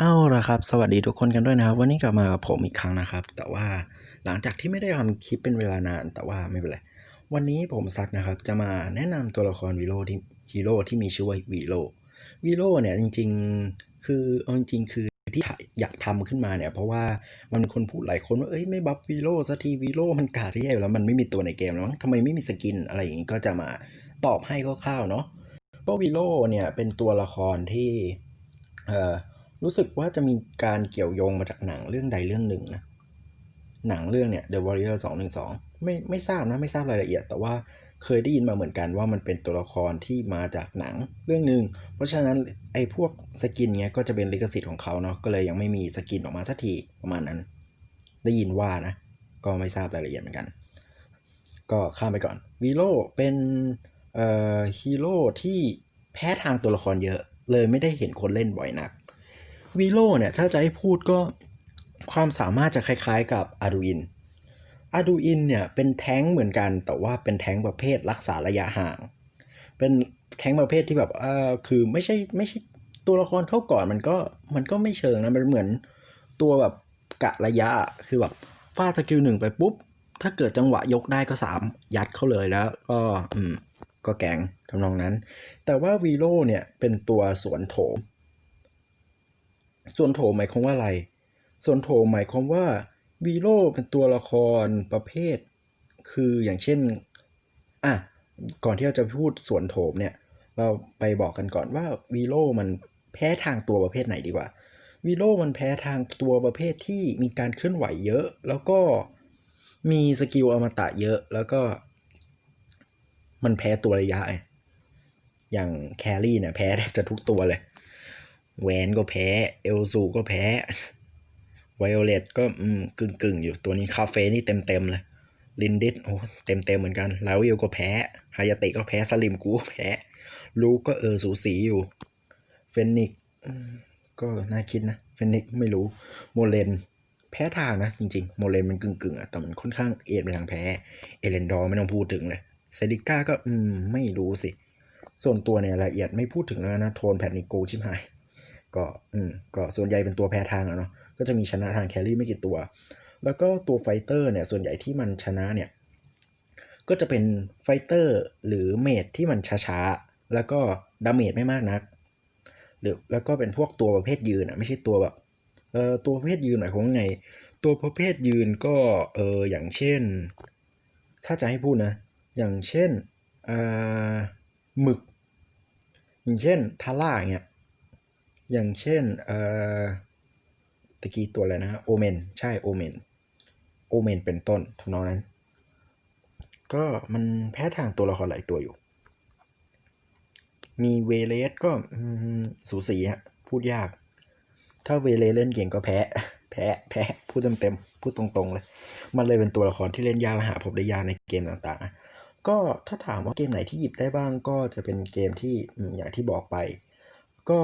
เอาละครับ สวัสดีทุกคนกันด้วยนะครับ วันนี้กลับมากับผมอีกครั้งนะครับ แต่ว่าหลังจากที่ไม่ได้ทำคลิปเป็นเวลานานแต่ว่าไม่เป็นไรวันนี้ผมซักนะครับ จะมาแนะนำตัวละครวีโร่ที่ฮีโร่ที่มีชื่อว่าวีโร่วีโร่เนี่ยจริง ๆ คือเอาจริงๆคือที่อยากทำขึ้นมาเนี่ยเพราะว่ามันมีคนพูดหลายคนว่าเอ้ยไม่บัฟวีโร่สักทีวีโร่มันกาดที่แย่แล้วมันไม่มีตัวในเกมแล้วมั้งทำไมไม่มีสกินอะไรอย่างงี้ก็จะมาตอบให้คร่าวๆเนาะเพราะวีโร่เนี่ยเป็นตัวละครที่เอ่อ รู้สึกว่าจะมีการเกี่ยวโยงมาจากหนังเรื่องใดเรื่องหนึ่งนะ หนังเรื่องเนี่ย The Warrior 212 ไม่ไม่ทราบนะ ไม่ทราบรายละเอียด แต่ว่าเคยได้ยินมาเหมือนกันว่ามันเป็นตัวละครที่มาจากหนังเรื่องหนึ่งเพราะฉะนั้นไอ้พวกสกินเนี้ยก็จะเป็นลิขสิทธิ์ของเขาเนาะก็เลยยังไม่มีสกินออกมาสักทีประมาณนั้น ได้ยินว่านะ ก็ไม่ทราบรายละเอียดเหมือนกัน ก็ข้ามไปก่อนวีโร่เป็นเอ่อฮีโร่ที่แพ้ทางตัวละครเยอะ เลยไม่ได้เห็นคนเล่นบ่อยนัก วีโร่เนี่ยถ้าจะให้พูดก็ความสามารถจะคล้ายๆกับอาดูอินอาดูอินเนี่ยเป็นแท้งเหมือนกันแต่ว่าเป็นแท้งประเภทรักษาระยะห่าง เป็นแท้งประเภทที่แบบเออคือไม่ใช่ไม่ใช่ตัวละครเข้าก่อนมันก็มันก็ไม่เชิงนะมันเหมือนตัวแบบกะระยะคือแบบฟาดสกิลหนึ่งไปปุ๊บ ถ้าเกิดจังหวะยกได้ก็สามยัดเข้าเลยแล้ว ก็อืมก็แกงทำนองนั้น แต่ว่าวีโร่เนี่ยเป็นตัวสวนโถม ส่วนโถหมายความว่าอะไร ส่วนโถหมายความว่าวีโร่เป็นตัวละครประเภท คืออย่างเช่นอะก่อนที่เราจะพูดส่วนโถมเนี่ย เราไปบอกกันก่อนว่าวีโร่มันแพ้ทางตัวประเภทไหนดีกว่าวีโร่มันแพ้ทางตัวประเภทที่มีการเคลื่อนไหวเยอะ แล้วก็มีสกิลอมตะเยอะแล้วก็ มันแพ้ตัวระยะ อย่างแครี่เนี่ยแพ้แทบจะทุกตัวเลย แวนก็แพ้ เอลซูก็แพ้ ไวโอเลตก็อืมกึ่งกึ่งๆอยู่ตัวนี้คาเฟ่นี่เต็มเต็มๆเลย ลินดิสโอ้เต็มเต็มๆเหมือนกัน ลาวิลก็แพ้ ฮายาเตะก็แพ้ สลิมกูก็แพ้ ลูกก็เออสูสีอยู่ เฟนิกก็น่าคิดนะ เฟนิกไม่รู้ โมเลน แพ้ทางนะ จริง ๆ โมเลนมันกึ่งกึ่งอะแต่มันค่อนข้างเอ็นไปทางแพ้ เอเลนดอร์ไม่ต้องพูดถึงเลย เซดิก้าก็อืมไม่รู้สิ ส่วนตัวเนี่ยรายละเอียดไม่พูดถึงแล้วนะ โทนแพนิโกชิบหาย ก็อืมก็ส่วนใหญ่เป็นตัวแพ้ทางอะเนาะก็จะมีชนะทางแครี่ไม่กี่ตัว แล้วก็ตัวไฟเตอร์เนี่ยส่วนใหญ่ที่มันชนะเนี่ยก็จะเป็นไฟเตอร์หรือเมดที่มันช้าๆ แล้วก็ดาเมจไม่มากนัก หรือแล้วก็เป็นพวกตัวประเภทยืนอะไม่ใช่ตัวแบบเอ่อตัวประเภทยืนหมายความว่าไง ตัวประเภทยืนก็เอออย่างเช่น ถ้าจะให้พูดนะ อย่างเช่นอ่าหมึก อย่างเช่นทาร่าล่าเงี้ย อย่างเช่นเอ่อตะกี้ตัวอะไรนะโอเมนใช่โอเมนโอเมนเป็นต้นทำนองนั้น ก็มันแพ้ทางตัวละครหลายตัวอยู่ มีเวเลสก็สูสีฮะพูดยาก ถ้าเวเลสเล่นเก่งก็แพ้ แพ้แพ้พูดเต็มๆพูดตรงๆเลย มันเลยเป็นตัวละครที่เล่นยากและหาผมได้ยากในเกมต่างๆ ก็ถ้าถามว่าเกมไหนที่หยิบได้บ้างก็จะเป็นเกมที่อย่างที่บอกไป ก็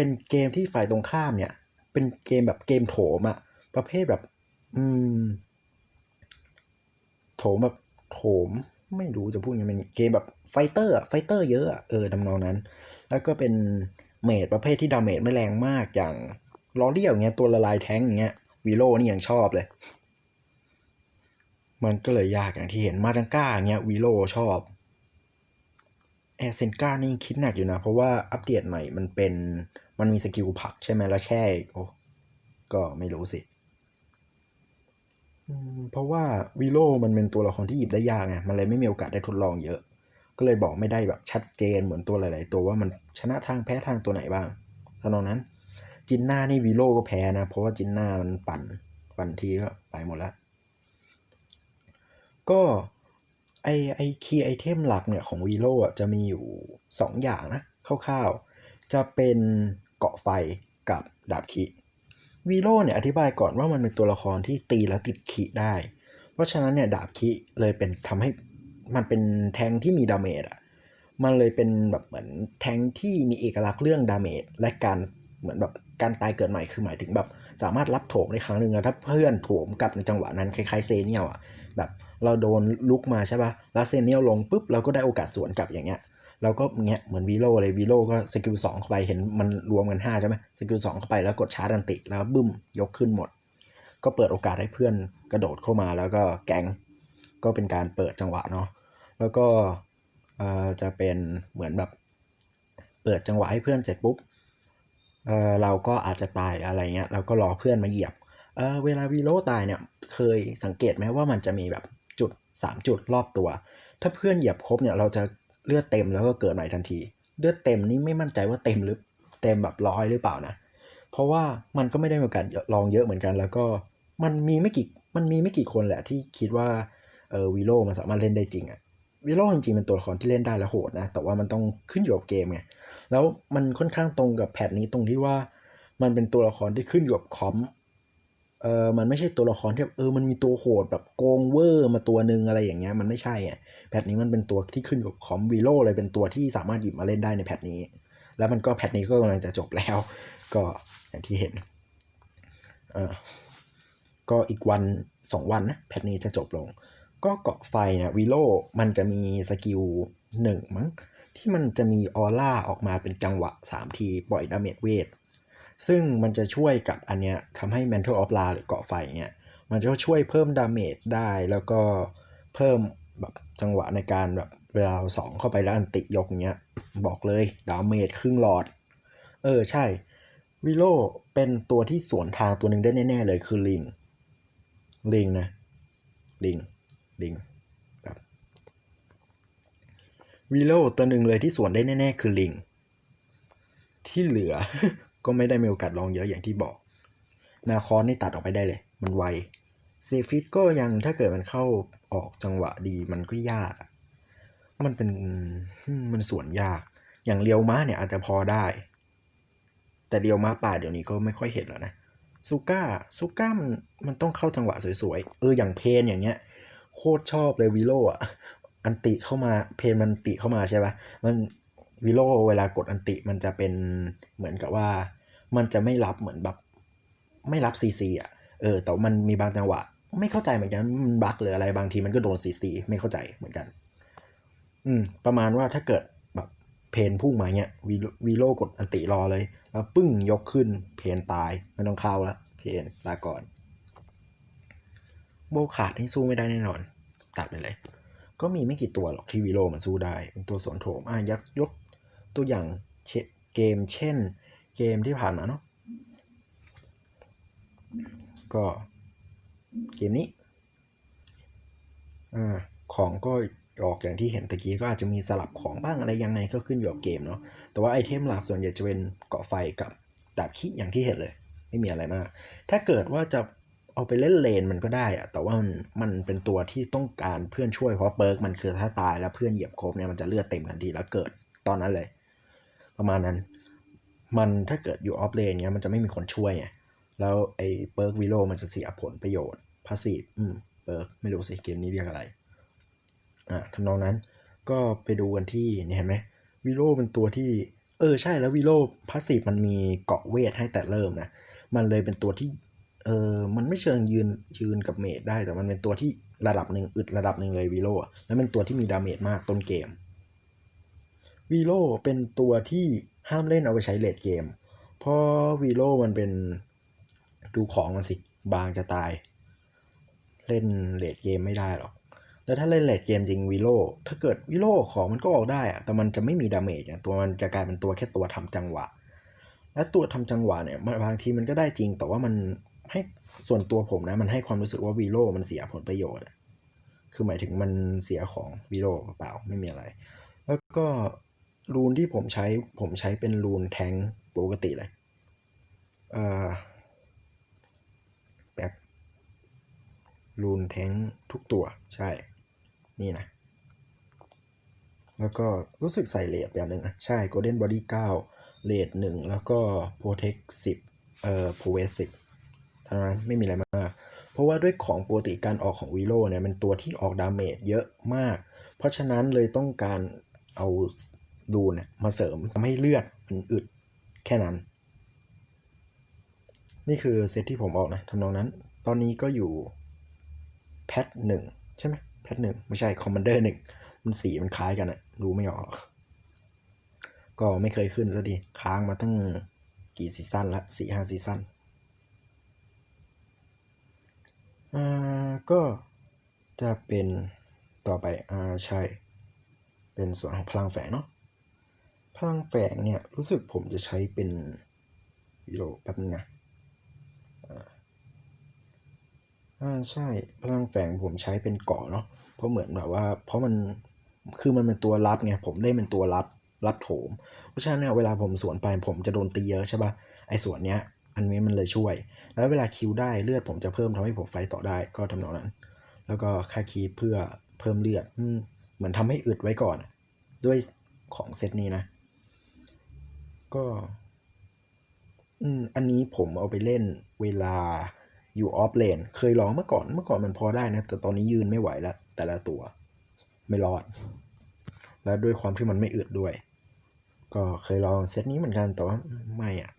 เป็นเกมที่ฝ่ายตรงข้ามเนี่ย เป็นเกมแบบเกมโถมอะประเภทแบบ อืม โถมแบบโถม ไม่รู้จะพูดยังไงเป็นเกมแบบไฟเตอร์อะไฟเตอร์เยอะอะเออทำนองนั้น แล้วก็เป็นเมดประเภทที่ดาเมจไม่แรงมากอย่างลอเรียอย่างเงี้ยตัวละลายแท้งอย่างเงี้ยวีโร่นี่ยังชอบเลย มันก็เลยยากอย่างที่เห็นมาจังก้าอย่างเงี้ยวีโร่ชอบ แอร์เซนก้านี่คิดหนักอยู่นะ เพราะว่าอัปเดตใหม่มันเป็นมันมีสกิลผักใช่ไหมแล้วแช่อีกโอ้ก็ไม่รู้สิเพราะว่าวีโร่มันเป็นตัวละครที่หยิบได้ยากไงมันเลยไม่มีโอกาสได้ทดลองเยอะ ก็เลยบอกไม่ได้แบบชัดเจนเหมือนตัวหลาย ๆ ตัวว่ามันชนะทางแพ้ทางตัวไหนบ้างเท่านั้น จินน่านี่วีโร่ก็แพ้นะ เพราะว่าจินน่ามันปั่นปั่นทีก็ไปหมดแล้ว ก็ ไอไอคีย์ไอเทมหลักเนี่ยของวีโร่จะมีอยู่ 2 อย่างนะคร่าวๆ จะเป็นเกาะไฟกับดาบคิวีโร่เนี่ยอธิบายก่อนว่ามันเป็นตัวละครที่ตีแล้วติดคิได้ เพราะฉะนั้นเนี่ยดาบคิเลยเป็นทำให้มันเป็นแทงที่มีดาเมจอะมันเลยเป็นแบบเหมือนแทงที่มีเอกลักษณ์เรื่องดาเมจและการเหมือนแบบการตายเกิดใหม่คือหมายถึงแบบ สามารถรับโถมได้ครั้งหนึ่งแล้วถ้าเพื่อนโถมกลับในจังหวะนั้นคล้ายๆเซเนียลอะแบบเราโดนลุกมาใช่ปะ่ะแล้วเซเนียลลงปุ๊บเราก็ได้โอกาสสวนกลับอย่างเงี้ยเราก็เงี้ยเหมือนวีโลเลยวีโลก็สกิลสองเข้าไปเห็นมันรวมกันห้าใช่ไหมสกิลสองเข้าไปแล้วกดชาร์จอันติแล้วบึ้มยกขึ้นหมด ก็เปิดโอกาสให้เพื่อนกระโดดเข้ามาแล้วก็แกงก็เป็นการเปิดจังหวะเนาะแล้วก็เออจะเป็นเหมือนแบบเปิดจังหวะให้เพื่อนเสร็จปุ๊บ เออเราก็อาจจะตายอะไรเงี้ยเราก็รอเพื่อนมาเหยียบเออเวลาวีโลตายเนี่ยเคยสังเกตไหมว่ามันจะมีแบบจุด 3 จุดรอบตัว ถ้าเพื่อนเหยียบครบเนี่ยเราจะเลือดเต็มแล้วก็เกิดใหม่ทันที เลือดเต็มนี่ไม่มั่นใจว่าเต็มหรือเต็มแบบร้อยหรือเปล่านะ เพราะว่ามันก็ไม่ได้มีโอกาสลองเยอะเหมือนกัน แล้วก็มันมีไม่กี่มันมีไม่กี่คนแหละที่คิดว่าเออวีโลมันสามารถเล่นได้จริงอะ วีโลจริงๆเป็นตัวละครที่เล่นได้และโหดนะ แต่ว่ามันต้องขึ้นอยู่กับเกมไง แล้วมันค่อนข้างตรงกับแพทนี้ตรงที่ว่า มันเป็นตัวละครที่ขึ้นอยู่กับคอม เออมันไม่ใช่ตัวละครที่แบบเออ มันมีตัวโหดแบบโกงเวอร์มาตัวหนึ่งอะไรอย่างเงี้ย มันไม่ใช่อะ แพทนี้มันเป็นตัวที่ขึ้นอยู่กับคอมวีโลเลยเป็นตัวที่สามารถหยิบมาเล่นได้ในแพทนี้ แล้วมันก็แพทนี้ก็กำลังจะจบแล้ว ก็อย่างที่เห็น เออก็อีกวันสองวันนะแพทนี้จะจบลง ก็เกาะไฟเนี่ยวีโลมันจะมีสกิลหนึ่งมั้งที่มันจะมีออร่าออกมาเป็นจังหวะ 3 ทีปล่อยดาเมจเวท ซึ่งมันจะช่วยกับอันเนี้ยทำให้ Mantle of La หรือเกาะไฟเนี่ยมันจะช่วยเพิ่มดาเมจได้แล้วก็เพิ่มแบบจังหวะในการแบบเวลาเราสองเข้าไปแล้วอันติยกเงี้ยบอกเลยดาเมจครึ่งหลอด เออใช่วิโลเป็นตัวที่สวนทางตัวหนึ่งได้แน่ ๆ เลยคือลิง ลิงนะ ลิง ลิงแบบวีโลตัวหนึ่งเลยที่สวนได้แน่ๆ คือลิง ที่เหลือก็ไม่ได้มีโอกาสลองเยอะอย่างที่บอก นาคอนนี่ตัดออกไปได้เลย มันไวเซฟิตก็ยังถ้าเกิดมันเข้าออกจังหวะดีมันก็ยากมันเป็นมันสวนยาก อย่างเรียวม้าเนี่ยอาจจะพอได้ แต่เรียวม้าป่าเดี๋ยวนี้ก็ไม่ค่อยเห็นแล้วนะซูก้าซูก้ามันมันต้องเข้าจังหวะสวยๆ เอออย่างเพนอย่างเงี้ย โคตรชอบเลยวิโลอะ อันติเข้ามาเพนมันติเข้ามาใช่ปะมันวิโลเวลากดอันติมันจะเป็นเหมือนกับว่า มันจะไม่รับเหมือนแบบ ไม่รับซีซีอะเออ แต่มันมีบางจังหวะ ไม่เข้าใจเหมือนกันมันบั๊กหรืออะไรบางทีมันก็โดนซีซีไม่เข้าใจเหมือนกัน อืม ประมาณว่าถ้าเกิดแบบเพนพุ่งมาเนี้ยวีวีโลกดอันติรอเลย แล้วปึ้งยกขึ้นเพนตายไม่ต้องเข้าแล้วเพนลาก่อน โบขาดนี่สู้ไม่ได้แน่นอน ตัดไปเลย ก็มีไม่กี่ตัวหรอกที่วีโลมันสู้ได้ เป็นตัวสวนโถมอะยักยกตัวอย่างเชเกมเช่น เกมที่ผ่านมาเนาะก็เกมนี้อ่าของก็ออกอย่างที่เห็นตะกี้ก็อาจจะมีสลับของบ้างอะไรยังไงก็ขึ้นอยู่กับเกมเนาะแต่ว่าไอเทมหลักส่วนใหญ่จะเป็นเกาะไฟกับดาบขี้อย่างที่เห็นเลย ไม่มีอะไรมาก ถ้าเกิดว่าจะ เอาไปเล่นเลนมันก็ได้อะแต่ว่ามันมันเป็นตัวที่ต้องการเพื่อนช่วยเพราะเปิร์กมันคือถ้าตายแล้วเพื่อนเหยียบครบเนี่ยมันจะเลือดเต็มทันทีแล้วเกิดตอนนั้นเลย ประมาณนั้น มันถ้าเกิดอยู่ออฟเลนเนี้ยมันจะไม่มีคนช่วยไงแล้วไอ้เปิร์กวิโลมันจะเสียผลประโยชน์พาสซีฟอืมเปิร์กไม่รู้สิเกมนี้เรียกอะไรอ่าทำนองนั้นก็ไปดูกันที่เนี่ยเห็นไหมวิโลเป็นตัวที่ เออใช่แล้ววิโลพาสซีฟมันมีเกาะเวทให้แต่เริ่มนะ มันเลยเป็นตัวที่ เออมันไม่เชิงยืนยืนกับเมดได้แต่มันเป็นตัวที่ระดับหนึ่งอึดระดับหนึ่งเลยวิโลอะแล้วเป็นตัวที่มีดาเมจมากต้นเกมวีโลเป็นตัวที่ห้ามเล่นเอาไปใช้เลดเกม เพราะวีโลมันเป็นดูของมันสิบางจะตาย เล่นเลดเกมไม่ได้หรอกแล้วถ้าเล่นเลดเกมจริงวีโลถ้าเกิดวีโลของมันก็ออกได้อะแต่มันจะไม่มีดาเมจเนี่ยตัวมันจะกลายเป็นตัวแค่ตัวทำจังหวะ และตัวทำจังหวะเนี่ยบางทีมันก็ได้จริงแต่ว่ามัน ให้ส่วนตัวผมนะ มันให้ความรู้สึกว่าวีโลมันเสียผลประโยชน์คือหมายถึงมันเสียของวีโลเปล่าไม่มีอะไร แล้วก็รูนที่ผมใช้ผมใช้เป็นรูนแทงปกติเลยเอ่อแบบรูนแทงทุกตัวใช่ นี่นะ แล้วก็รู้สึกใส่เลดอย่างหนึ่งนะ ใช่ Golden Body 9เลดหนึ่งแล้วก็ Protect 10เอ่อ p o w e 10เท่านั้นไม่มีอะไรมาก เพราะว่าด้วยของปกติการออกของวีโ o เนี่ยมันตัวที่ออกดาเมจเยอะมาก เพราะฉะนั้นเลยต้องการเอาดูเนี่ยมาเสริมทำให้เลือดมันอึดแค่นั้น นี่คือเซตที่ผมออกนะทำนองนั้น ตอนนี้ก็อยู่แพทหนึ่งใช่ไหมแพทหนึ่งไม่ใช่คอมมานเดอร์หนึ่งมันสีมันคล้ายกันอะดูไม่ออก ก็ไม่เคยขึ้นสักทีค้างมาตั้งกี่ซีซั่นละสี่ห้าซีซั่น อ่าก็จะเป็นต่อไปอ่าใช่ เป็นส่วนของพลังแฝงเนาะพลังแฝงเนี่ยรู้สึกผมจะใช้เป็นวิโลแป๊บนึงนะอ่าใช่พลังแฝงผมใช้เป็นเกาะเนาะเพราะเหมือนแบบว่า เพราะมันคือมันเป็นตัวรับไงผมได้เป็นตัวรับรับโถม เพราะฉะนั้นเนี่ยเวลาผมสวนไปผมจะโดนตีเยอะใช่ปะ่ะไอ้สวนเนี้ย อันนี้มันเลยช่วย แล้วเวลาคิวได้เลือดผมจะเพิ่มทำให้ผมไฟต่อได้ก็ทำนองนั้น แล้วก็ค่าคีเพื่อเพิ่มเลือดอเหมือนทำให้อึดไว้ก่อน ด้วยของเซตนี้นะ ก็อืมอันนี้ผมเอาไปเล่นเวลาอยู่ออฟเลนเคยลองเมื่อก่อนเมื่อก่อนมันพอได้นะ แต่ตอนนี้ยืนไม่ไหวแล้ว แต่ละตัว ไม่รอด แล้วด้วยความที่มันไม่อึดด้วย ก็เคยลองเซตนี้เหมือนกันแต่ว่าไม่อะ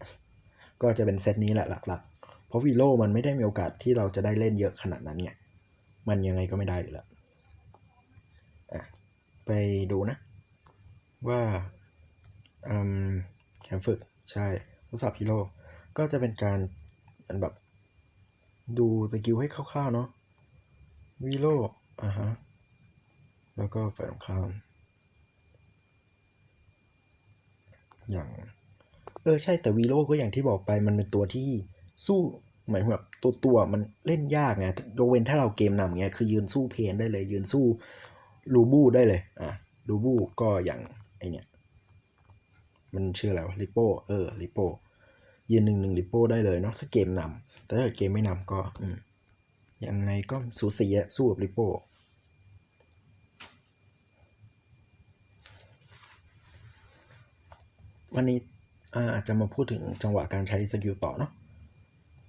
ก็จะเป็นเซตนี้แหละหลักๆ เพราะวีโลมันไม่ได้มีโอกาสที่เราจะได้เล่นเยอะขนาดนั้นไงมันยังไงก็ไม่ได้อยู่แล้วอะไปดูนะ ว่าอืมแคมฝึกใช่ทดสอบฮีโร่ก็จะเป็นการมือนแบบ ดูสกิลให้คร่าวๆเนาะวีโร่อ่าฮะ แล้วก็ฝ่ายตรงข้ามอย่าง เออใช่แต่วีโร่ก็อย่างที่บอกไปมันเป็นตัวที่สู้หมายถึงแบบตัวตัวมันเล่นยากไงยกเว้นถ้าเราเกมนำเงี้ยคือยืนสู้เพนได้เลย ยืนสู้ลูบูได้เลยอะลูบูก็อย่างไอเนี้ยมันชื่ออะไรวะลิโป้เออลิโป้ยืนหนึ่งหนึ่งลิโป้ได้เลยเนาะถ้าเกมนำแต่ถ้าเกิดเกมไม่นำก็อืมยังไงก็สูสีอะสู้กับลิโป้วันนี้ อาจจะมาพูดถึงจังหวะการใช้สกิลต่อเนาะ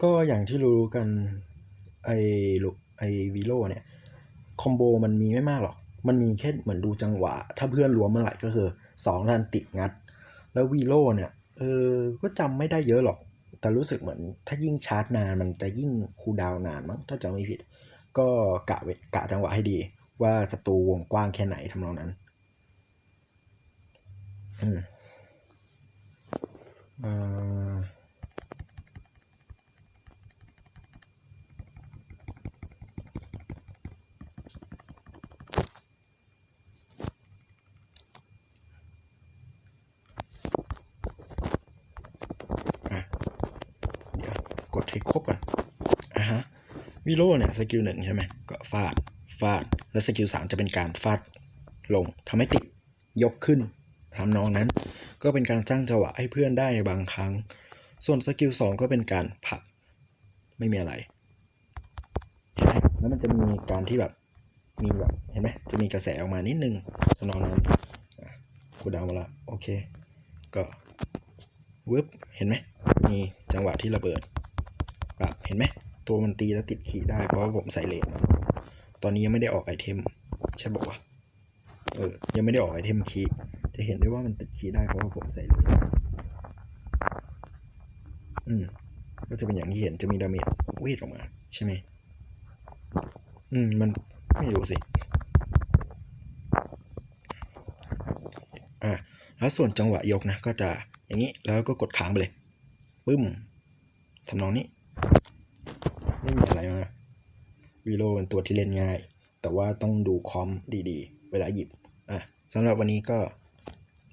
ก็อย่างที่รู้กันไอไอวีโลเนี่ยคอมโบมันมีไม่มากหรอก มันมีแค่เหมือนดูจังหวะ ถ้าเพื่อนรวมเมื่อไหร่ก็คือ2ทันติงัด แล้ววีโลเนี่ยเออก็จำไม่ได้เยอะหรอก แต่รู้สึกเหมือน ถ้ายิ่งชาร์จนานมันจะยิ่งคูดาวนานมั้งถ้าจำไม่ผิด ก็กะเวกะจังหวะให้ดี ว่าศัตรูวงกว้างแค่ไหนทำนองนั้น อืม กดให้ครบก่อนอะฮะวิโลเนี่ยสกิลหนึ่งใช่ไหมก็ฟาด ฟาด แล้วสกิลสามจะเป็นการฟาดลงทำให้ติดยกขึ้นทำนองนั้น ก็เป็นการสร้างจังหวะให้เพื่อนได้ในบางครั้ง ส่วนสกิลสองก็เป็นการผลัก ไม่มีอะไร แล้วมันจะมีการที่แบบมีแบบเห็นไหมจะมีกระแสออกมานิดนึงทำนองนั้นกูดาวมาละโอเค ก็วึบเห็นไหมมีจังหวะที่ระเบิดแบบเห็นไหมตัวมันตีแล้วติดขีดได้เพราะว่าผมใส่เลนตอนนี้ยังไม่ได้ออกไอเทม ใช่บอกว่าเออยังไม่ได้ออกไอเทมคีย์ จะเห็นได้ว่ามันติดคีย์ได้เพราะว่าผมใส่เลนอืมก็จะเป็นอย่างที่เห็นจะมีดาเมจเวทออกมา ใช่ไหม อืม มันไม่รู้สิ อะแล้วส่วนจังหวะยกนะ ก็จะอย่างนี้แล้วก็กดค้างไปเลยปึ้มทำนองนี้ ไม่มีอะไรมาวีโรเป็นตัวที่เล่นง่าย แต่ว่าต้องดูคอมดีๆ เวลาหยิบ อะสำหรับวันนี้ก็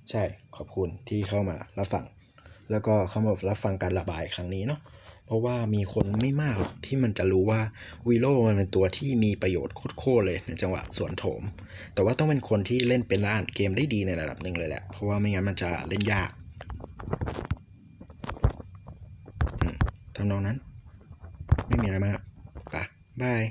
ใช่ขอบคุณที่เข้ามารับฟัง แล้วก็เข้ามารับฟังการระบายครั้งนี้เนาะเพราะว่ามีคนไม่มากหรอกที่มันจะรู้ว่าวีโรมันเป็นตัวที่มีประโยชน์โคตรเลยในจังหวะสวนโถม แต่ว่าต้องเป็นคนที่เล่นเป็นละอ่านเกมได้ดีในระดับหนึ่งเลยแหละ เพราะว่าไม่งั้นมันจะเล่นยากทำนองนั้น ไม่มีอะไรมากไปบาย